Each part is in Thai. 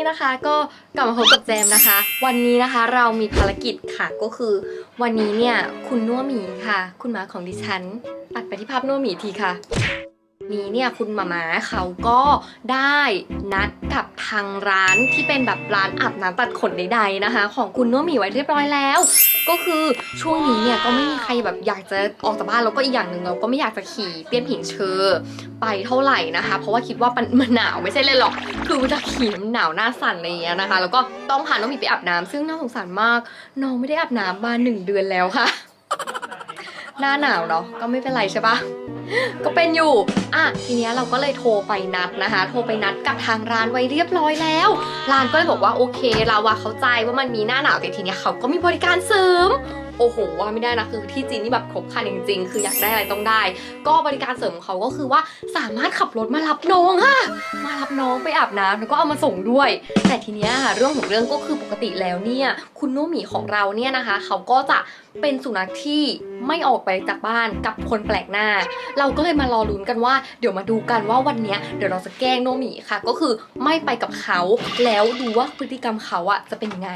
นี้นะคะก็กลับมาพบกับแจมนะคะ วันนี้นะคะเรามีภารกิจค่ะก็คือ วันนี้เนี่ยคุณนัวหมีค่ะ คุณหมาของดิฉัน ตัดไปที่ภาพนัวหมีทีค่ะ นี้เนี่ยคุณมาม้าเขาก็ได้นัดกับทางร้านที่เป็นแบบร้านอาบน้ำตัดขนใดๆนะคะ ของคุณนัวหมีไว้เรียบร้อยแล้ว ก็คือช่วงนี้เนี่ยก็ไม่มีใครแบบอยากจะออกจากบ้านแล้วก็อีกอย่างหนึ่งเราก็ไม่อยากจะขี่เปี้ยนผิงเชอไปเท่าไหร่นะคะ เพราะว่าคิดว่ามันหนาวไม่ใช่เลยหรอก คือเวลาขี่มันหนาวหน้าสั่นอะไรอย่างเงี้ยนะคะ แล้วก็ต้องพาน้องหมีไปอาบน้ำซึ่งน่าสงสารมากน้องไม่ได้อาบน้ำมาหนึ่งเดือนแล้วค่ะ หน้าหนาวเนาะก็ไม่เป็นไรใช่ปะ ก็เป็นอยู่ อะทีเนี้ยเราก็เลยโทรไปนัดนะคะ โทรไปนัดกับทางร้านไว้เรียบร้อยแล้ว ร้านก็เลยบอกว่าโอเคเราอะเข้าใจว่ามันมีหน้าหนาวแต่ทีเนี้ยเขาก็มีบริการเสริม โอ้โหว่าไม่ได้นะคือที่จีนนี่แบบครบคันจริง ๆ คืออยากได้อะไรต้องได้ ก็บริการเสริมของเขาก็คือว่าสามารถขับรถมารับน้องค่ะ มารับน้องไปอาบน้ำแล้วก็เอามาส่งด้วย แต่ทีเนี้ยเรื่องของเรื่องก็คือปกติแล้วเนี่ยคุณนุ่มีของเราเนี่ยนะคะ เขาก็จะเป็นสุนัขที่ไม่ออกไปจากบ้านกับคนแปลกหน้า เราก็เลยมารอลุ้นกันว่า เดี๋ยวมาดูกันว่าวันนี้เดี๋ยวเราจะแกล้งโนมีค่ะ ก็คือไม่ไปกับเขา แล้วดูว่าพฤติกรรมเขาอะจะเป็นยังไง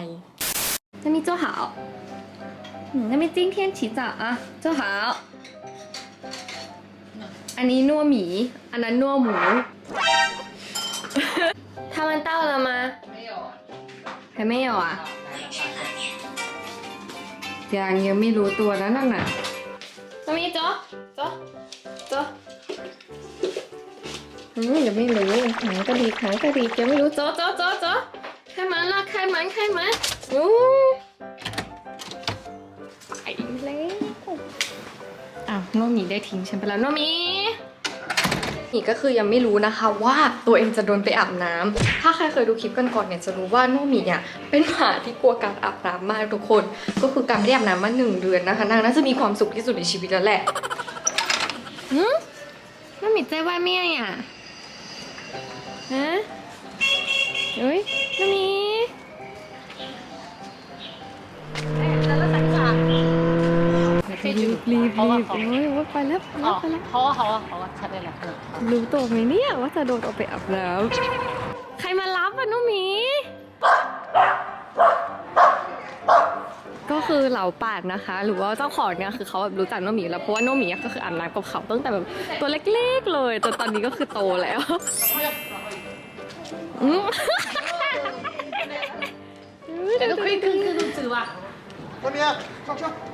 จะมีเจ้าหา 嗯那咪今天起早啊坐好อันนี้นัวหมี อันนั้นนัวหมู 他们到了吗没有，还没有啊ยังยังไม่รู้ตัวนะนั่นน่ะนามีจ๊อจ๊อจ๊ออืมยังไม่รู้ขังก็ดีขังก็ดียังไม่รู้จ๊อจ๊อจ๊อจ๊อ开门了开门开门อู้ โนมีได้ทิ้งฉันไปแล้วโนมีนี่ก็คือยังไม่รู้นะคะว่าตัวเองจะโดนไปอาบน้ำ ถ้าใครเคยดูคลิปกันก่อนเนี่ยจะรู้ว่าโนมีเนี่ยเป็นหมาที่กลัวการอาบน้ำมากทุกคน ก็คือการไได้อาบน้ำมาหนึ่งเดือนนะคะนางน่าจะมีความสุขที่สุดในชีวิตแล้วแหละหืมโนมีใจว่าเมียอะฮะเฮ้ยโนมี รีบรีบรีบโอ้ยว่าไปแล้วไปแล้วไอแล้เขาว่าเขาว่าเขาว่าชัดเลยแหละรู้ตัวไหมเนี่ยว่าจะโดดออกไปอับน้ำใครมารับอะนุ้มี ก็คือเหล่าปาดนะคะ หรือว่าเจ้าของเนี่ยคือเขาแบบรู้จักโนมีแล้วเพราะว่าโนมีก็คืออาบน้ำกับเขาตั้งแต่แบบตัวเล็กๆเลยแต่ตอนนี้ก็คือโตแล้วอืม그ขึ้그ขึ้그래 그래 그래 그래 그래 그래 그래 그래 그래 그래 그래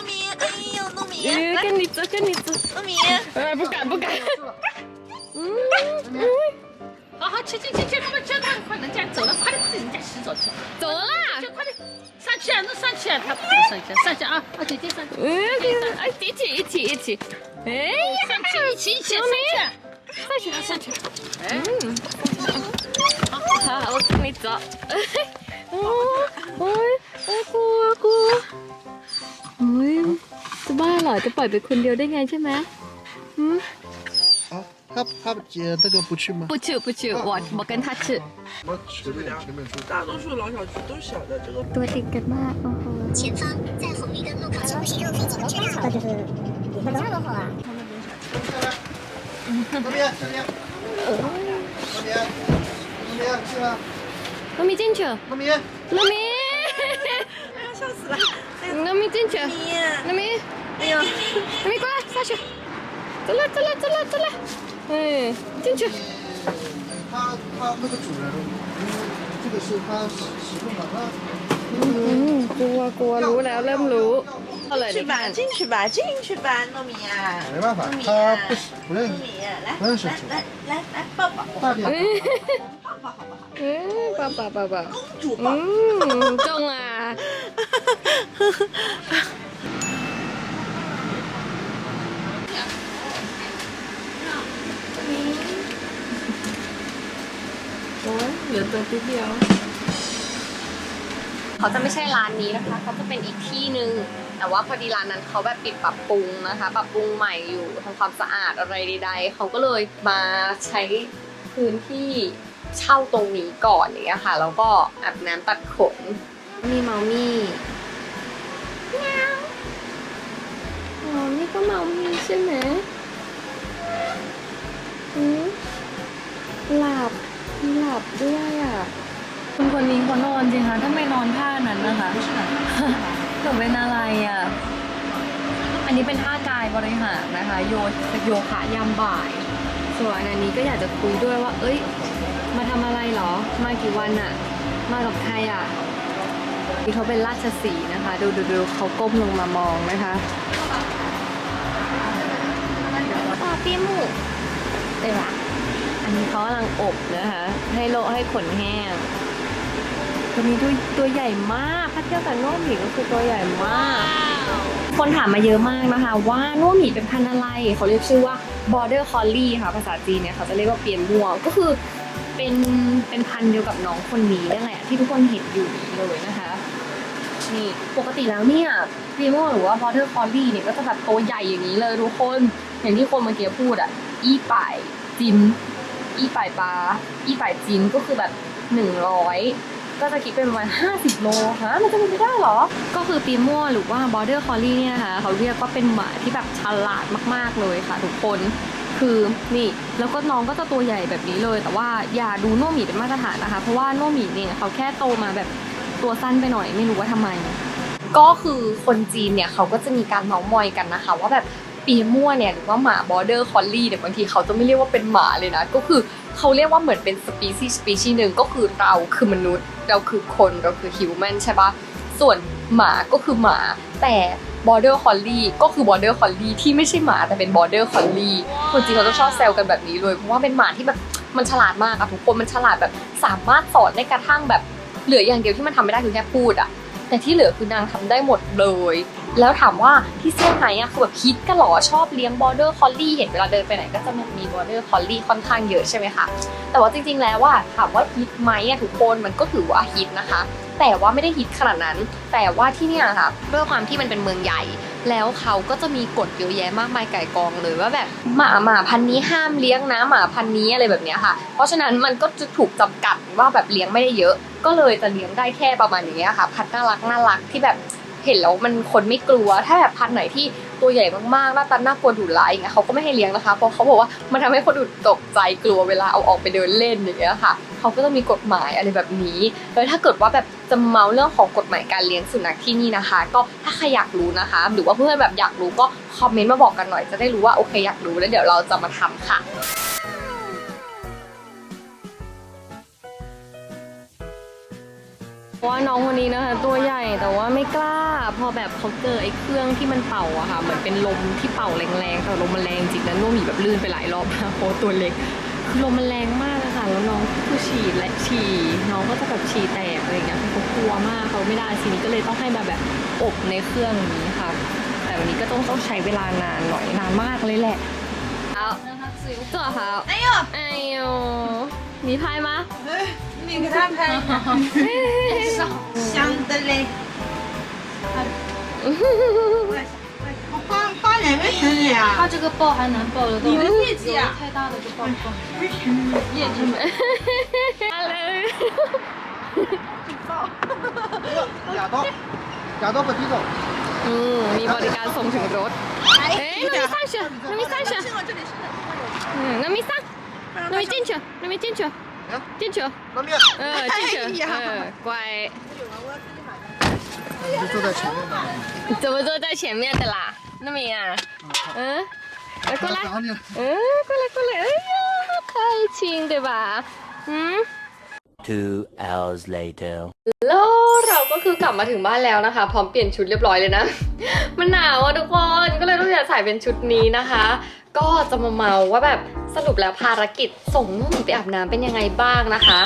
你跟你走，跟你走，阿米。哎，不敢不敢。嗯。好好吃，去去去，他们吃，他快，人家走了，快点，快点，人家洗澡去了。走了啦。快点，上去啊，弄上去啊，他不上去，上去啊，啊，姐姐上去。嗯，哎，姐姐一起一起。哎呀，上去一起一起上去。上去，上去！嗯，好，我跟你走。哦，哎，哎，哥，哥，哎。 ยกลัวกลัวโอ้ยจะบ้าเหรอ จะปล่อยไปคนเดียวได้ไงใช่ไหมอืม 啊，他他姐那个不去吗？不去不去，我我跟他去。我前面前面说。大多数老小区都是小的，这个 ตัวติดกันมากโอ้โห 前方在红绿灯路口请勿驶右非机动车道。就是五分钟落后啊。那边那边。那边那边去吧，糯米进去，糯那边。米，哎呀， 笑死了！糯米进去，你，糯米，哎呦，糯米过来下去，走了走了走了走了，嗯，进去。他他那个主人，嗯，这个是他使使用的，那 อืมกลัวกลัวรู้แล้วเริ่มรู้ เอาเลย 去 นี่ 吧，进去吧，进去吧，糯米啊，没办法糯，米他啊不，使不认糯识。米，来不认识来来来来抱抱，大点。抱抱好不好？ อืมป่าป่าป่าป่า 公主 อื 抱。 มจงอ่ะ 这 โอ้ยเหลือตัวนิดเดียว เขาจะไม่ใช่ร้านนี้นะคะเขาจะเป็นอีกที่หนึ่ง แต่ว่าพอดีร้านนั้นเขาแบบปิดปรับปรุงนะคะ ปรับปรุงใหม่อยู่ทำความสะอาดอะไรใดๆเขาก็เลยมาใช้พื้นที่เช่าตรงนี้ก่อนอย่างเงี้ยค่ะ แล้วก็อาบน้ำตัดขน มีเมามี่เมียวอ๋อนี่ก็เมามี่ใช่ไหมอืมหลับหลับด้วยอะ คุณคนนี้เขานอนจริงคะถ้าไม่นอนท่านั้นนะคะ หนูเป็นอะไรอะ อันนี้เป็นท่ากายบริหารนะคะ โยโยคะยามบ่าย ส่วนอันนี้ก็อยากจะคุยด้วยว่า เอ้ย มาทำอะไรเหรอ มากี่วันอะมากับใครอะนี่เขาเป็นราชสีห์นะคะ ดูดูดูเขาก้มลงมามองนะคะปาปีหมูเดี๋ยวอะอันนี้เขากำลังอบนะคะ ให้โลให้ขนแห้ง ตัวนี้ตัวตัวใหญ่มากถ้าเทียบกับน่วมหมีก็คือตัวใหญ่มาก คนถามมาเยอะมากนะคะ ว่าน่วมหมีเป็นพันธุ์อะไร เขาเรียกชื่อว่า border collie ค่ะภาษาจีนเนี่ยเขาจะเรียกว่าเปียนมัวก็คือเป็นเป็นพันธุ์เดียวกับน้องคนนี้นั่นแหละที่ทุกคนเห็นอยู่นี้เลยนะคะนี่ปกติแล้วเนี่ยเปียนมัวหรือว่า border collie เนี่ยก็จะแบบตัวใหญ่อย่างนี้เลยทุกคน อย่างที่คนเมื่อกี้พูดอะ อีป่ายจิน อีป่ายปลา อีป่ายจินก็คือแบบหนึ่งร้อย ก็จะคิดเป็นประมาณ 50 โลฮะมันจะเป็นไปได้เหรอ ก็คือปีมั่วหรือว่า border collie เนี่ยนะคะเขาเรียกว่าเป็นหมาที่แบบฉลาดมาก ๆ เลยค่ะทุกคนคือนี่แล้วก็น้องก็จะตัวใหญ่แบบนี้เลย แต่ว่าอย่าดูโนมีเป็นมาตรฐานนะคะ เพราะว่าโนมีเนี่ยเขาแค่โตมาแบบตัวสั้นไปหน่อยไม่รู้ว่าทำไม ก็คือคนจีนเนี่ยเขาก็จะมีการเมาส์มอยกันนะคะ ว่าแบบปีมั่วเนี่ยหรือว่าหมา border collie เนี่ยบางทีเขาจะไม่เรียกว่าเป็นหมาเลยนะ ก็คือเขาเรียกว่าเหมือนเป็นสปีชีส์สปีชีส์หนึ่งก็คือเราคือมนุษย์ เราคือคนเราคือฮิวแมนใช่ปะส่วนหมาก็คือหมาแต่บอร์เดอร์คอลลี่ก็คือบอร์เดอร์คอลลี่ที่ไม่ใช่หมาแต่เป็นบอร์เดอร์คอลลี่คนจีนเขาจะชอบแซวกันแบบนี้เลยเพราะว่าเป็นหมาที่แบบมันฉลาดมากอะทุกคนมันฉลาดแบบสามารถสอนได้กระทั่งแบบเหลืออย่างเดียวที่มันทำไม่ได้คือแค่พูดอะ แต่ที่เหลือคือนางทำได้หมดเลย แล้วถามว่าที่เซี่ยงไฮ้อะคือแบบฮิตกันหรอชอบเลี้ยงบอ r เดอร์คอลลี่เห็นเวลาเดินไปไหนก็จะมีบอ r เดอร์คอลลี่ค่อนข้างเยอะใช่ไหมคะแต่ว่าจริงๆแล้วว่าถามว่าฮิตไหมอะทุกคนมันก็ถือว่าฮิตนะคะ แต่ว่าไม่ได้ฮิตขนาดนั้น แต่ว่าที่เนี่ยค่ะด้วยความที่มันเป็นเมืองใหญ่ แล้วเขาก็จะมีกฎเยอะแยะมากมายไก่กองเลยว่าแบบหมาหมาพันนี้ห้ามเลี้ยงนะหมาพันนี้อะไรแบบเนี้ยค่ะ เพราะฉะนั้นมันก็จะถูกจำกัดว่าแบบเลี้ยงไม่ได้เยอะ ก็เลยจะเลี้ยงได้แค่ประมาณนี้ค่ะ พันน่ารักน่ารักที่แบบเห็นแล้วมันคนไม่กลัว ถ้าแบบพันไหนที่ตัวใหญ่มากๆหน้าตาหน่ากลัวดุร้ายอย่างเงี้ยเขาก็ไม่ให้เลี้ยงนะคะเพราะเขาบอกว่ามันทำให้คนอื่นตกใจกลัวเวลาเอาออกไปเดินเล่นอย่างเงี้ยค่ะ เขาก็จะมีกฎหมายอะไรแบบนี้แล้วถ้าเกิดว่าแบบจะเมาเรื่องของกฎหมายการเลี้ยงสุนัขที่นี่นะคะ ก็ถ้าใครอยากรู้นะคะ หรือว่าเพื่อนแบบอยากรู้ก็คอมเมนต์มาบอกกันหน่อยจะได้รู้ว่าโอเคอยากรู้แล้วเดี๋ยวเราจะมาทำค่ะว่าน้องคนนี้นะคะตัวใหญ่แต่ว่าไม่กล้า พอแบบเขาเจอไอ้เครื่องที่มันเป่าอะค่ะเหมือนเป็นลมที่เป่าแรงๆแต่ลมมันแรงจริงนะนุ่มหมีแบบลื่นไปหลายรอบนะเพราะตัวเล็ก ลมมันแรงมากอะค่ะแล้วน้องคือฉี่และฉี่น้องก็จะแบบฉี่แตกอะไรอย่างเงี้ยคือเขากลัวมากเขาไม่ได้ทีนี้ก็เลยต้องให้มาแบบอบในเครื่องนี้ค่ะ แต่วันนี้ก็ต้องต้องใช้เวลานานหน่อยนานมากเลยแหละเอาตัวเขา 哎呦， ไอ้โอมีพายมา 你给他拍一下，香的嘞。 他这个抱还能抱得动？你的业绩啊！太大的就抱不抱。业绩没。哈喽。警报。哈哈哈哈哈。到，夜到八点钟。嗯，有服务人送车到。哎，还没三十，还没三十。嗯，还没三，还没进去，还没进去，进去，还没。嗯，进去，嗯，乖。怎么坐在前面的啦？ น้ำเมียเออแล้วก็ละเออก็ละก็ละเอ้ยใครชิงเดี๋ยวบ่าอืม Two hours later แล้วเราก็คือกลับมาถึงบ้านแล้วนะคะ พร้อมเปลี่ยนชุดเรียบร้อยเลยนะ มันหนาวอะทุกคนก็เลยต้องอยากใส่เป็นชุดนี้นะคะ ก็จะมาเมาว่าแบบสรุปแล้วภารกิจส่งนุ่มไปอาบน้ำเป็นยังไงบ้างนะคะ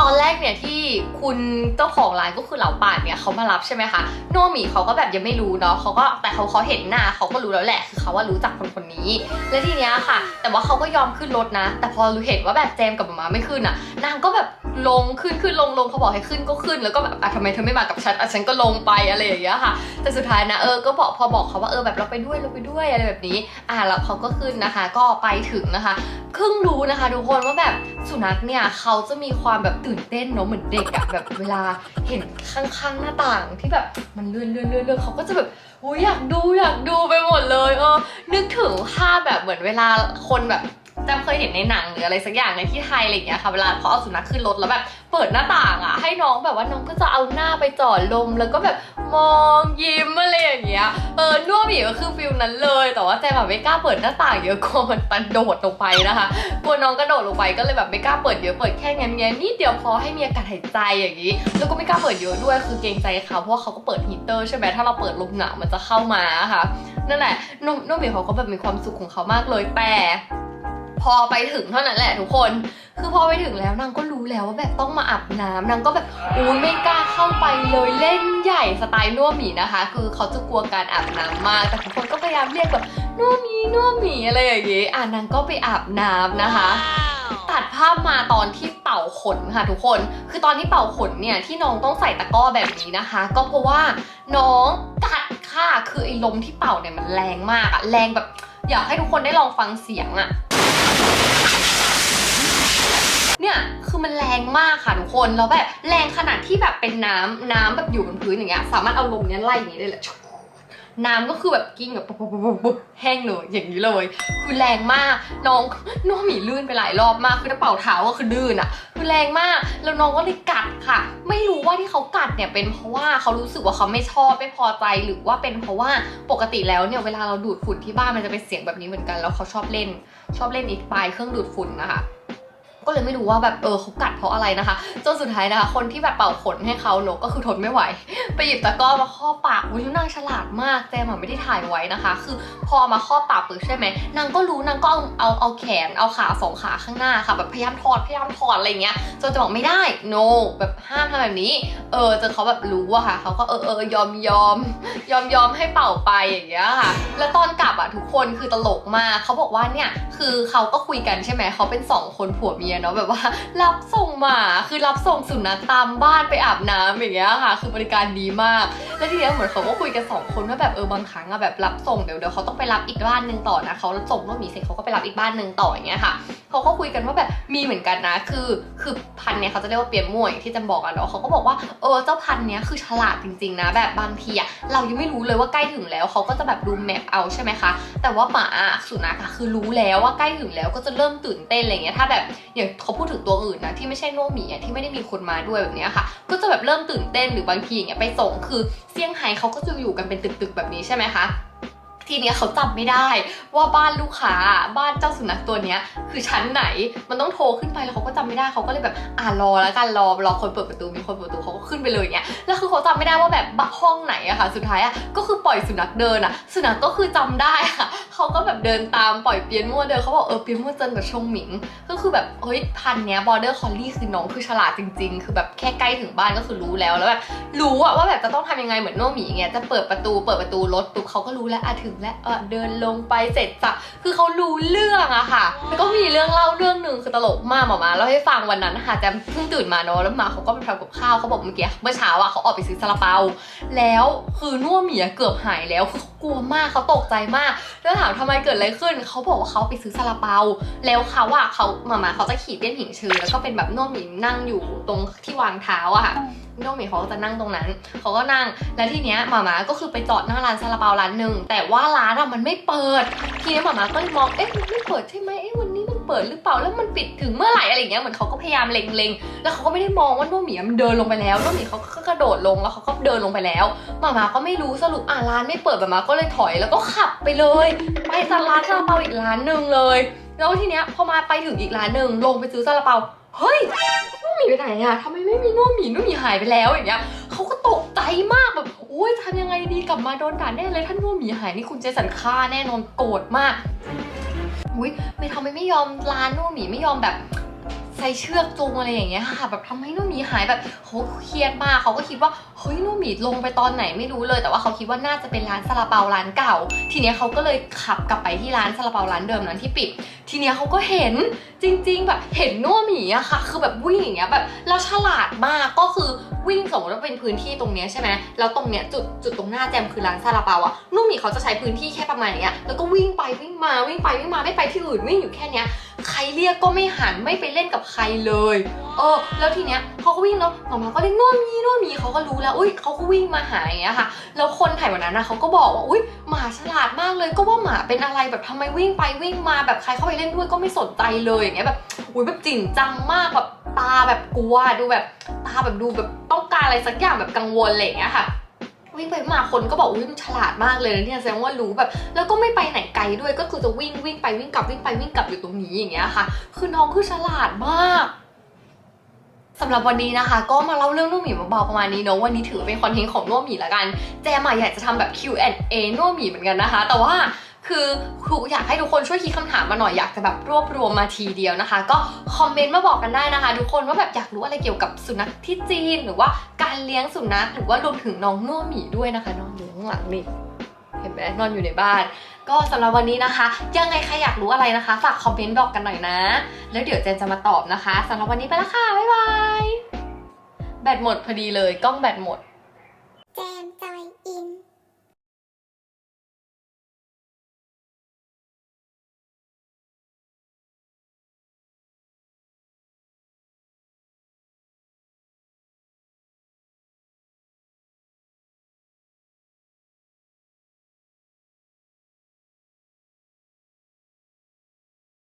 ตอนแรกเนี่ยที่คุณเจ้าของร้านก็คือเหล่าป่านเนี่ยเขามารับใช่ไหมคะโนหมีเขาก็แบบยังไม่รู้เนาะเขาก็แต่เขาเขาเห็นหน้าเขาก็รู้แล้วแหละคือเขาว่ารู้จักคนคนนี้ และทีเนี้ยค่ะ แต่ว่าเขาก็ยอมขึ้นรถนะ แต่พอรู้เห็นว่าแบบแจมกับหมามาไม่ขึ้นอะนางก็แบบ ลงขึ้นขึ้นลงลงเขาบอกให้ขึ้นก็ขึ้น แล้วก็แบบอะทำไมเธอไม่มากับฉันอะฉันก็ลงไปอะไรอย่างเงี้ยค่ะ แต่สุดท้ายนะเออก็บอกพอบอกเขาว่าเออแบบเราไปด้วยเราไปด้วยอะไรแบบนี้ อะแล้วเขาก็ขึ้นนะคะ ก็ไปถึงนะคะครึ่งรู้นะคะทุกคนว่าแบบสุนัขเนี่ยเขาจะมีความแบบตื่นเต้นเนาะเหมือนเด็กอะแบบเวลาเห็นข้างๆหน้าต่างที่แบบมันเลื่อนเลื่อนเลื่อนเลื่อนเขาก็จะแบบอุ้ยอยากดูอยากดูไปหมดเลยเออนึกถึงภาพแบบเหมือนเวลาคนแบบ จำเคยเห็นในหนังหรืออะไรสักอย่างในที่ไทยอะไรอย่างเงี้ยค่ะเวลาเขาเอาสุนัขขึ้นรถแล้วแบบเปิดหน้าต่างอะให้น้องแบบว่าน้องก็จะเอาหน้าไปจ่อลมแล้วก็แบบมองยิ้มอะไรอย่างเงี้ยเออน่วมอีกก็คือฟิลนั้นเลย แต่ว่าแจมแบบไม่กล้าเปิดหน้าต่างเยอะกลัวมันปันโดดลงไปนะคะกลัวน้องกระโดดลงไปก็เลยแบบไม่กล้าเปิดเยอะเปิดแค่แง้มๆนิดเดียวพอให้มีอากาศหายใจอย่างนี้ แล้วก็ไม่กล้าเปิดเยอะด้วยคือเกรงใจเขาเพราะว่าเขาก็เปิดฮีเตอร์ใช่ไหมถ้าเราเปิดลมหนาวมันจะเข้ามาค่ะนั่นแหละนุ่มนุ่มหมีเขาก็แบบมีความสุขของเขามากเลยแต่ พอไปถึงเท่านั้นแหละทุกคน คือพอไปถึงแล้วนางก็รู้แล้วว่าแบบต้องมาอาบน้ำนางก็แบบอู้ไม่กล้าเข้าไปเลยเล่นใหญ่สไตล์น่วหมีนะคะ คือเขาจะกลัวการอาบน้ำมาก แต่ทุกคนก็พยายามเรียกแบบน่วหมีน่วหมีอะไรอย่างงี้อะนางก็ไปอาบน้ำนะคะตัดภาพมาตอนที่เป่าขนค่ะทุกคน คือตอนที่เป่าขนเนี่ยที่น้องต้องใส่ตะกร้อแบบนี้นะคะ ก็เพราะว่าน้องกัดค่ะ คือไอ้ลมที่เป่าเนี่ยมันแรงมากอะแรงแบบอยากให้ทุกคนได้ลองฟังเสียงอะเนี่ยคือ มันแรงมากค่ะทุกคนแล้วแบบแรงขนาดที่แบบเป็นน้ำน้ำแบบอยู่บนพื้นอย่างเงี้ยสามารถเอาลมเนี้ยไล่อย่างเงี้ยได้เลยน้ำก็คือแบบกิ้งแบบปุ๊บปุ๊บปุ๊บปุ๊บแห้งเลยอย่างนี้เลย คือแรงมากน้องน้องหมีลื่นไปหลายรอบมากคือถ้าเป่าเท้าก็คือลื่นอะ คือแรงมากแล้วน้องก็เลยกัดค่ะ ไม่รู้ว่าที่เขากัดเนี่ยเป็นเพราะว่าเขารู้สึกว่าเขาไม่ชอบไม่พอใจหรือว่าเป็นเพราะว่าปกติแล้วเนี่ยเวลาเราดูดฝุ่นที่บ้านมันจะเป็นเสียงแบบนี้เหมือนกันแล้วเขาชอบเล่น ชอบเล่นอีกปลายเครื่องดูดฝุ่นนะคะ ก็เลยไม่รู้ว่าแบบเออเขากัดเพราะอะไรนะคะจนสุดท้ายนะคะ คนที่แบบเป่าขนให้เขาเนอะก็คือทนไม่ไหว ไปหยิบตะกร้อมาครอบปากอุ้ยนางฉลาดมากแจมอะไม่ได้ถ่ายไว้นะคะ คือพอมาครอบปากปึ๊บใช่ไหมนางก็รู้นางก็เอาเอาเอาแขนเอาขาสองขาข้างหน้าค่ะแบบพยายามถอดพยายามถอดอะไรเงี้ยจนจะบอกไม่ได้ no แบบห้ามทำแบบนี้ เออจนเขาแบบรู้อะค่ะเขาก็เออเออยอมยอมยอมยอมให้เป่าไปอย่างเงี้ยค่ะ แล้วตอนกลับอะทุกคนคือตลกมากเขาบอกว่าเนี่ยคือเขาก็คุยกันใช่ไหมเขาเป็นสองคนผัวเมียเนาะแบบว่ารับส่งหมาคือรับส่งสุนัขตามบ้านไปอาบน้ำอย่างเงี้ยค่ะ คือบริการดีมาก แล้วทีเนี้ยเหมือนเขาก็คุยกันสองคนว่าแบบเออบางครั้งอะแบบรับส่งเดี๋ยวเดี๋ยวเขาต้องไปรับอีกบ้านหนึ่งต่อนะเขาส่งลูกหมีเสร็จเขาก็ไปรับอีกบ้านหนึ่งต่ออย่างเงี้ยค่ะเขาก็คุยกันว่าแบบมีเหมือนกันนะ คือคือพันเนี้ยเขาจะเรียกว่าเปียมม่วยที่จำบอกอะเนาะเขาก็บอกว่าเออเจ้าพันเนี้ยคือฉลาดจริงๆนะ แบบบางทีอะเรายังไม่รู้เลยว่าใกล้ถึงแล้วเขาก็จะแบบดูแมปเอาใช่ไหมคะแต่ว่าหมาอะสุนัขอะคือรู้แล้วว่าใกล้ถึงแล้วก็จะเริ่มตื่นเต้นอะไรเงี้ยถ้าแบบอย่างเขาพูดถึงตัวอื่นนะที่ไม่ใช่โนหมีที่ไม่ได้มีคนมาด้วยแบบนี้ค่ะ ก็จะแบบเริ่มตื่นเต้นหรือบางทีอย่างเงี้ยไปส่งคือเซี่ยงไฮ้เขาก็จะอยู่กันเป็นตึกๆแบบนี้ใช่ไหมคะ ทีเนี้ยเขาจำไม่ได้ว่าบ้านลูกค้าบ้านเจ้าสุนัขตัวเนี้ยคือชั้นไหนมันต้องโทรขึ้นไปแล้วเขาก็จำไม่ได้เขาก็เลยแบบอ่ารอแล้วกันรอรอคนเปิดประตูมีคนเปิดประตูเขาก็ขึ้นไปเลยเนี้ยแล้วคือเขาจำไม่ได้ว่าแบบห้องไหนอะค่ะ สุดท้ายอะก็คือปล่อยสุนัขเดินอะสุนัขก็คือจำได้อะเขาก็แบบเดินตามปล่อยเปียนมั่วเดินเขาบอกเออเปียนมั่วเจนกับชงหมิง ก็คือแบบเฮ้ยพันเนี้ยบอร์เดอร์คอลลี่คือน้องคือฉลาดจริง ๆ คือแบบแค่ใกล้ถึงบ้านก็คือรู้แล้วแล้วแบบรู้อะว่าแบบจะต้องทำยังไงเหมือนโนหมีเงี้ยจะเปิดประตูเปิดประตูรถปุ๊บเขาก็รู้แล้วอะถึงแล้วเออเดินลงไปเสร็จจะคือเขารู้เรื่องอะค่ะแล้วก็มีเรื่องเล่าเรื่องหนึ่งคือตลกมากหมอมาเล่าให้ฟังวันนั้นนะคะแจมเพิ่งตื่นมาเนาะแล้วหมาเขาก็ไปทำกับข้าวเขาบอกเมื่อกี้เมื่อเช้าอะเขาออกไปซื้อซาลาเปา แล้วคือน่วหมีอะเกือบหายแล้วคือเขากลัวมากเขาตกใจมาก แล้วถามทำไมเกิดอะไรขึ้นเขาบอกว่าเขาไปซื้อซาลาเปา แล้วเขาอะเขาหมามาเขาจะขี่เตี้ยนผิงชือแล้วก็เป็นแบบน่วหมีนั่งอยู่ตรงที่วางเท้าอะค่ะน่วหมีเขาก็จะนั่งตรงนั้น เขาก็นั่ง แล้วทีเนี้ยหมามาก็คือไปจอดหน้าร้านซาลาเปาร้านหนึ่ง แต่ว่าร้านอะมันไม่เปิด ทีนี้หมามาก็เลยมอง เอ๊ะมันไม่เปิดใช่ไหมเอ๊ะวันนี้มันเปิดหรือเปล่า แล้วมันปิดถึงเมื่อไหร่อะไรอย่างเงี้ย เหมือนเขาก็พยายามเล็งๆ แล้วเขาก็ไม่ได้มองว่าน่วหมีมันเดินลงไปแล้วน่วหมีเขาก็กระโดดลงแล้วเขาก็เดินลงไปแล้วหมามาก็ไม่รู้สรุปอะร้านไม่เปิดหมามาก็เลยถอยแล้วก็ขับไปเลย ไปจากร้านซาลาเปาอีกร้านหนึ่งเลย แล้วทีเนี้ยพอมาไปถึงอีกร้านหนึ่งลงไปซื้อซาลาเปา เฮ้ยนุ่มหมีไปไหนอะทำไมไม่มีนุ่มหมีนุ่มหมีหายไปแล้วอย่างเงี้ยเขาก็ตกใจมากแบบโอ้ยทำยังไงดีกลับมาโดนด่าแน่เลยท่านุ่มหมีหายนี่คุณเจสันฆ่าแน่นอนโกรธมากอุ้ยไม่ทำไมไม่ยอมร้านนุ่มหมีไม่ยอมแบบ ช้เชือกจูงอะไรอย่างเงี้ยค่ะแบบทำให้นุ่มหมีหายแบบเขาเครียดมากเขาก็คิดว่าเฮ้ยนุ่มหมีลงไปตอนไหนไม่รู้เลย แต่ว่าเขาคิดว่าน่าจะเป็นร้านซาลาเปาร้านเก่า ทีเนี้ยเขาก็เลยขับกลับไปที่ร้านซาลาเปาร้านเดิมนั้นที่ปิด ทีเนี้ยเขาก็เห็นจริง ๆ แบบเห็นนุ่มหมีอะค่ะ คือแบบวิ่งอย่างเงี้ยแบบเราฉลาดมากก็คือวิ่งสมมติว่าเป็นพื้นที่ตรงเนี้ยใช่ไหมแล้วตรงเนี้ยจุดจุดตรงหน้าแจมคือร้านซาลาเปาอะนุ่มหมีเขาจะใช้พื้นที่แค่ประมาณอย่างเงี้ยแล้วก็วิ่งไปวิ่งมาวิ่งไปวิ่งมาไม่ไปที่อื่นวิ่งอยู่แค่เนี้ย ใครเรียกก็ไม่หันไม่ไปเล่นกับใครเลย เออ แล้วทีเนี้ยเขาก็วิ่งแล้วหมามาก็เรียกน่วมมีน่วมมีเขาก็รู้แล้วอุ้ยเขาก็วิ่งมาหาอย่างเงี้ยค่ะแล้วคนถ่ายวันนั้นนะเขาก็บอกว่าอุ้ยหมาฉลาดมากเลย ก็ว่าหมาเป็นอะไรแบบทำไมวิ่งไปวิ่งมาแบบใครเข้าไปเล่นด้วยก็ไม่สนใจเลยอย่างเงี้ยแบบอุ้ยแบบจริงจังมากแบบตาแบบกลัวดูแบบตาแบบดูแบบต้องการอะไรสักอย่างแบบกังวลอะไรอย่างเงี้ยค่ะ วิ่งไปมาคนก็บอกอุ้ยมันฉลาดมากเลยนะเนี่ยแสดงว่ารู้แบบ แล้วก็ไม่ไปไหนไกลด้วยก็คือจะวิ่งวิ่งไปวิ่งกลับวิ่งไปวิ่งกลับอยู่ตรงนี้อย่างเงี้ยค่ะ คือน้องคือฉลาดมากสำหรับวันนี้นะคะ ก็มาเล่าเรื่องนุ่มหมีเบาๆประมาณนี้เนอะวันนี้ถือเป็นคอนเทนต์ของนุ่มหมีละกัน แจมอะอยากจะทำแบบ Q&A นุ่มหมีเหมือนกันนะคะ แต่ว่า คือครูอยากให้ทุกคนช่วยคิดคำถามมาหน่อยอยากจะแบบรวบรวมมาทีเดียวนะคะ ก็คอมเมนต์มาบอกกันได้นะคะ ทุกคนว่าแบบอยากรู้อะไรเกี่ยวกับสุนัขที่จีน หรือว่าการเลี้ยงสุนัขหรือว่ารวมถึงน้องนุ่มหมีด้วยนะคะน้องอยู่ข้างหลังนี่เห็นไหมนอนอยู่ในบ้าน ก็สำหรับวันนี้นะคะ ยังไงใครอยากรู้อะไรนะคะ ฝากคอมเมนต์บอกกันหน่อยนะ แล้วเดี๋ยวเจนจะมาตอบนะคะสำหรับวันนี้ไปล้วค่ะบ๊ายบายแบตหมดพอดีเลยกล้องแบตหมด